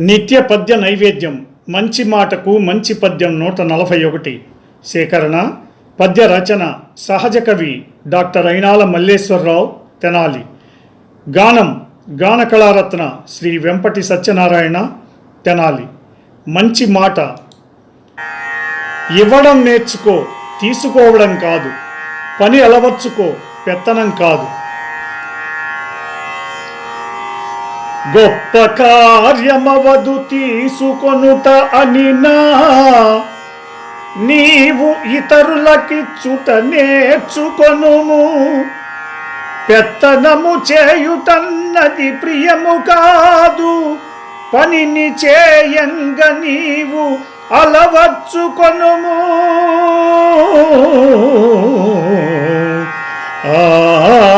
నిత్య పద్య నైవేద్యం. మంచి మాటకు మంచి పద్యం నూట నలభై ఒకటి. సేకరణ పద్య రచన సహజ కవి డాక్టర్ అయినాల మల్లేశ్వరరావు తెనాలి. గానం గాన కళారత్న శ్రీ వెంపటి సత్యనారాయణ తెనాలి. మంచి మాట. ఇవ్వడం నేర్చుకో తీసుకోవడం కాదు. పని అలవర్చుకో పెత్తనం కాదు. గొప్ప కార్యమవదు తీసుకొనుట అనినా. నీవు ఇతరులకిచ్చుట నేర్చుకొనుము. పెత్తనము చేయుటన్నది ప్రియము కాదు. పనిని చేయంగ నీవు అలవర్చుకొనుము. ఆ